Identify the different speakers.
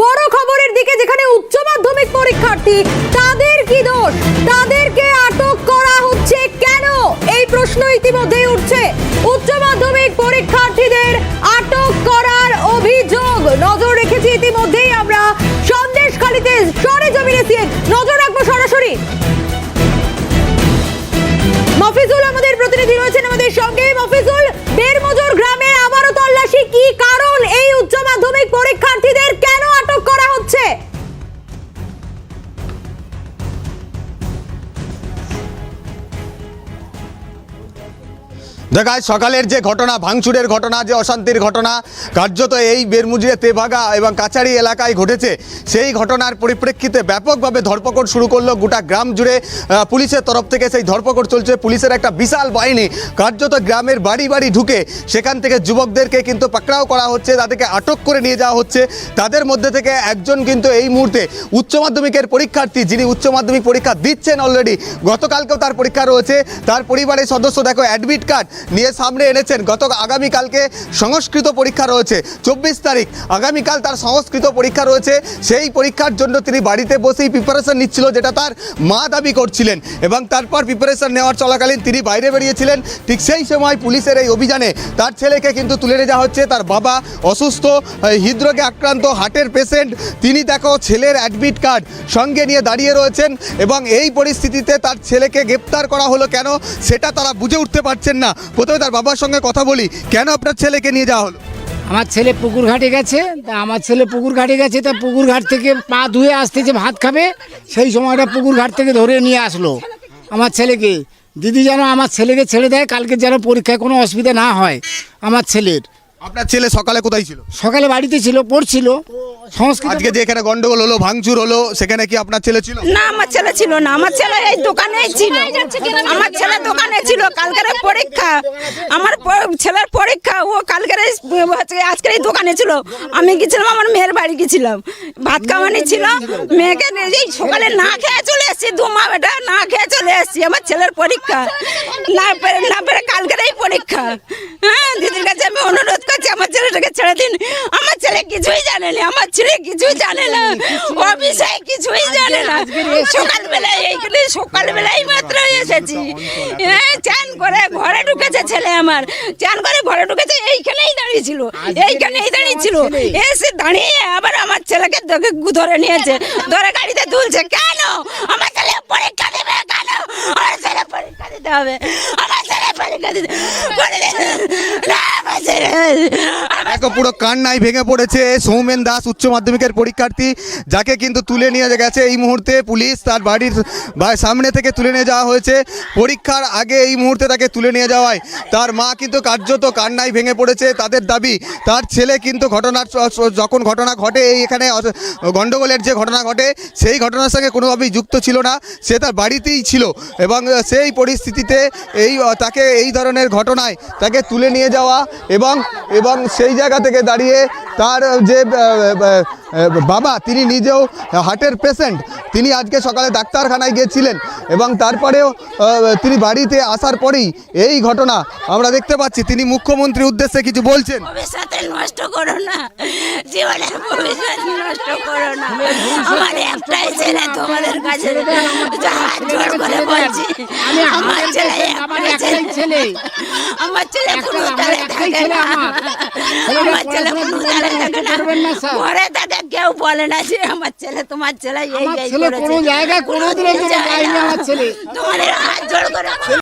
Speaker 1: বড় খবরের দিকে যেখানে উচ্চ মাধ্যমিক পরীক্ষার্থী, তাদের কি দোষ? তাদেরকে আটক করা হচ্ছে কেন? এই প্রশ্ন ইতিমধ্যেই উঠছে। উচ্চ মাধ্যমিক পরীক্ষার্থীদের আটক করার অভিযোগ। নজর রেখেছি ইতিমধ্যেই আমরা। সন্দেশখালীতে সরে জমিনে নজর রাখব সরাসরি।
Speaker 2: দেখা সকালের যে ঘটনা, ভাঙচুরের ঘটনা, যে অশান্তির ঘটনা, কার্যত এই বেরমুজিরে তেভাগা এবং কাছাড়ি এলাকায় ঘটেছে, সেই ঘটনার পরিপ্রেক্ষিতে ব্যাপকভাবে ধরপকড় শুরু করল গোটা গ্রাম জুড়ে পুলিশের তরফ থেকে সেই ধরপকড় চলছে। পুলিশের একটা বিশাল বাহিনী, কার্যত গ্রামের বাড়ি বাড়ি ঢুকে সেখান থেকে যুবকদেরকে কিন্তু পাকড়াও করা হচ্ছে, তাদেরকে আটক করে নিয়ে যাওয়া হচ্ছে। তাদের মধ্যে থেকে একজন কিন্তু এই মুহূর্তে উচ্চ মাধ্যমিকের পরীক্ষার্থী, যিনি উচ্চ মাধ্যমিক পরীক্ষা দিচ্ছেন অলরেডি গতকালকেও তার পরীক্ষা রয়েছে। তার পরিবারের সদস্য, দেখো অ্যাডমিট কার্ড নিয়ে সামনে এনেছেন। গত আগামীকালকে সংস্কৃত পরীক্ষা রয়েছে। চব্বিশ তারিখ, আগামীকাল তার সংস্কৃত পরীক্ষা রয়েছে। সেই পরীক্ষার জন্য তিনি বাড়িতে বসেই প্রিপারেশন নিচ্ছিল, যেটা তার মা দাবি করছিলেন। এবং তারপর প্রিপারেশন নেওয়ার চলাকালীন তিনি বাইরে বেরিয়েছিলেন। ঠিক সেই সময় পুলিশের এই অভিযানে তার ছেলেকে কিন্তু তুলে নিয়ে যাওয়া হচ্ছে। তার বাবা অসুস্থ হৃদরোগে আক্রান্ত, হার্টের পেশেন্ট তিনি দেখো ছেলের অ্যাডমিট কার্ড সঙ্গে নিয়ে দাঁড়িয়ে রয়েছেন এবং এই পরিস্থিতিতে তার ছেলেকে গ্রেপ্তার করা হলো কেন? সেটা তারা বুঝে উঠতে পারছেন না। প্রথমে তার বাবার সঙ্গে কথা বলি, কেন আপনার ছেলেকে নিয়ে যাওয়া হলো?
Speaker 3: আমার ছেলে পুকুর ঘাটে গেছে, তা আমার ছেলে পুকুর ঘাটে গেছে, তা পুকুর ঘাট থেকে পা ধুয়ে আসতে যে ভাত খাবে, সেই সময়টা পুকুর ঘাট থেকে ধরে নিয়ে আসলো আমার ছেলেকে। দিদি যেন আমার ছেলেকে ছেড়ে দেয়, কালকে যেন পরীক্ষায় কোনো অসুবিধা না হয় আমার ছেলের।
Speaker 2: আপনার ছেলে সকালে কোথায় ছিল?
Speaker 3: সকালে বাড়িতে ছিল পড়ছিল। সংস্কৃত
Speaker 2: আজকে যে এখানে গন্ডগোল হলো ভাঙচুর হলো সেখানে কি আপনার ছেলে ছিল?
Speaker 4: না আমার ছেলে ছিল না। আমার ছেলে এই দোকানেই ছিল। আমার ছেলে দোকানে ছিল। কালকের পরীক্ষা। আমার প- ছেলের পরীক্ষা ও কালকের আজকের এই দোকানে ছিল। আমি গেছিলাম আমার মেয়ের বাড়ি গেছিলাম। ভাত খাওয়ানি ছিল। মেয়েকে নিয়ে এই সকালে না খেয়ে চলে এসেছি। দু মা বেটা না খেয়ে চলে এসেছি। আমার ছেলের পরীক্ষা। না পেরে না পেরে কালকের এই পরীক্ষা। হ্যাঁ দিদির আমার ছেড়ে দিন আমার ছেলে কিছুই জানে না আমার ছেলে কিছুই জানে না বিষয়ে কিছুই জানে না। সকালবেলায় এইখানে সকালবেলায় মাত্র এসেছি। হ্যাঁ চান করে ঘরে ঢুকেছে ছেলে আমার। চান করে ঘরে ঢুকেছে এইখানেই দাঁড়িয়ে ছিল এইখানেই দাঁড়িয়ে ছিল। এসে দাঁড়িয়ে আবার আমার ছেলেকে ধরে ধরে নিয়েছে। ধরে গাড়িতে তুলছে। কেন? আমার ছেলে পরীক্ষা দেবে কেন? আমার ছেলে পরীক্ষা দিতে হবে। আমার ছেলে পরীক্ষা দিতে না,
Speaker 2: দেখো, পুরো কান্নায় ভেঙে পড়েছে সৌমেন দাস, উচ্চ মাধ্যমিকের পরীক্ষার্থী, যাকে কিন্তু তুলে নিয়ে গেছে এই মুহূর্তে পুলিশ, তার বাড়ির সামনে থেকে তুলে নিয়ে যাওয়া হয়েছে। পরীক্ষার আগে এই মুহূর্তে তাকে তুলে নিয়ে যাওয়ায়। তার মা কিন্তু কার্যত কান্নায় ভেঙে পড়েছে, তাদের দাবি, তার ছেলে কিন্তু ঘটনার যখন ঘটনা ঘটে, এই এখানে গণ্ডগোলের যে ঘটনা ঘটে, সেই ঘটনার সঙ্গে কোনোভাবেই যুক্ত ছিল না। সে তার বাড়িতেই ছিল এবং সেই পরিস্থিতিতে এই তাকে এই ধরনের ঘটনায় তাকে তুলে নিয়ে যাওয়া এবং এবং সেই জায়গা থেকে দাঁড়িয়ে তার যে বাবা তিনি নিজেও হার্টের পেশেন্ট তিনি আজকে সকালে ডাক্তারখানায় গিয়েছিলেন এবং তারপরেও তিনি বাড়িতে আসার পরেই এই ঘটনা আমরা দেখতে পাচ্ছি। তিনি মুখ্যমন্ত্রীর উদ্দেশ্যে কিছু বলছেন।
Speaker 4: ভবিষ্যতে নষ্ট করো না। জীবনের ভবিষ্যৎ নষ্ট করো না। আমার একটাই ছেলে তোমাদের কাছে হাত জোর করে বলছি আমার ছেলে
Speaker 3: আমার
Speaker 4: একটাই
Speaker 3: একটাই ছেলে।
Speaker 4: আমার ছেলে কোনো
Speaker 3: একটা-
Speaker 4: থাকে না।
Speaker 3: আমার।
Speaker 4: আমার ছেলে কোনো তালে থাকে না।
Speaker 3: করবেন না, স্যার।
Speaker 4: ঘরে থাকে কেউ বলে না যে আমার ছেলে তোমার ছেলে এই এই
Speaker 3: ছেলে। কোনো জায়গায় কোনোদিনের জন্য
Speaker 4: যায়
Speaker 3: যায়নি আমার ছেলে।
Speaker 4: তোমাদের হাত জোর করে